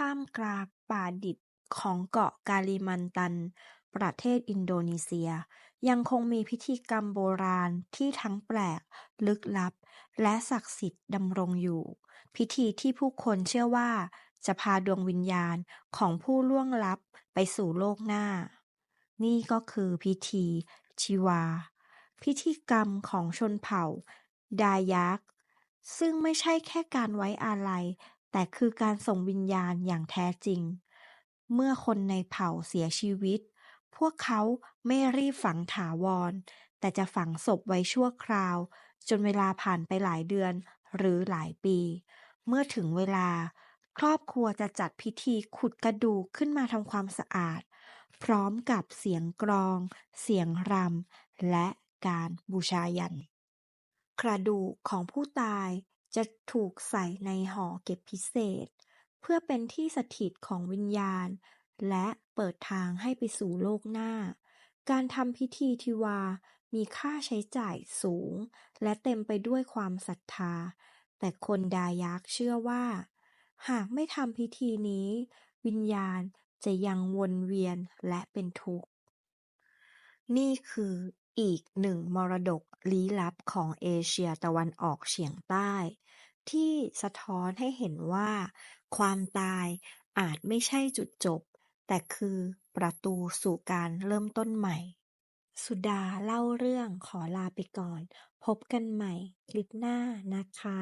ท่ามกลางป่าดิบของเกาะกาลิมันตัน ประเทศอินโดนีเซีย ยังคงมีพิธีกรรมโบราณที่ทั้งแปลก ลึกลับ และศักดิ์สิทธิ์ดำรงอยู่ พิธีที่ผู้คนเชื่อว่า จะพาดวงวิญญาณของผู้ล่วงลับไปสู่โลกหน้า นี่ก็คือพิธีชิวา พิธีกรรมของชนเผ่า ดายักซึ่งไม่ใช่แค่การไว้อาลัย แต่คือการส่งวิญญาณอย่างแท้จริง เมื่อคนในเผ่าเสียชีวิต พวกเขาไม่รีบฝังถาวร แต่จะฝังศพไว้ชั่วคราว จนเวลาผ่านไปหลายเดือนหรือหลายปี เมื่อถึงเวลา ครอบครัวจะจัดพิธีขุดกระดูกขึ้นมาทำความสะอาด พร้อมกับเสียงกลอง เสียงรำและการบูชายัญกระดูกของผู้ตาย จะถูกใส่ในห่อเก็บพิเศษ เพื่อเป็นที่สถิตของวิญญาณ และเปิดทางให้ไปสู่โลกหน้า การทำพิธีทิวา มีค่าใช้จ่ายสูง และเต็มไปด้วยความศรัทธา แต่คนดายักเชื่อว่า หากไม่ทำพิธีนี้ วิญญาณจะยังวนเวียนและเป็นทุกข์ นี่คืออีกหนึ่งมรดกลี้ลับของเอเชียตะวันออกเฉียงใต้ ที่สะท้อนให้เห็นว่า ความตายอาจไม่ใช่จุดจบ แต่คือประตูสู่การเริ่มต้นใหม่ สุดาเล่าเรื่องขอลาไปก่อน พบกันใหม่คลิปหน้านะคะ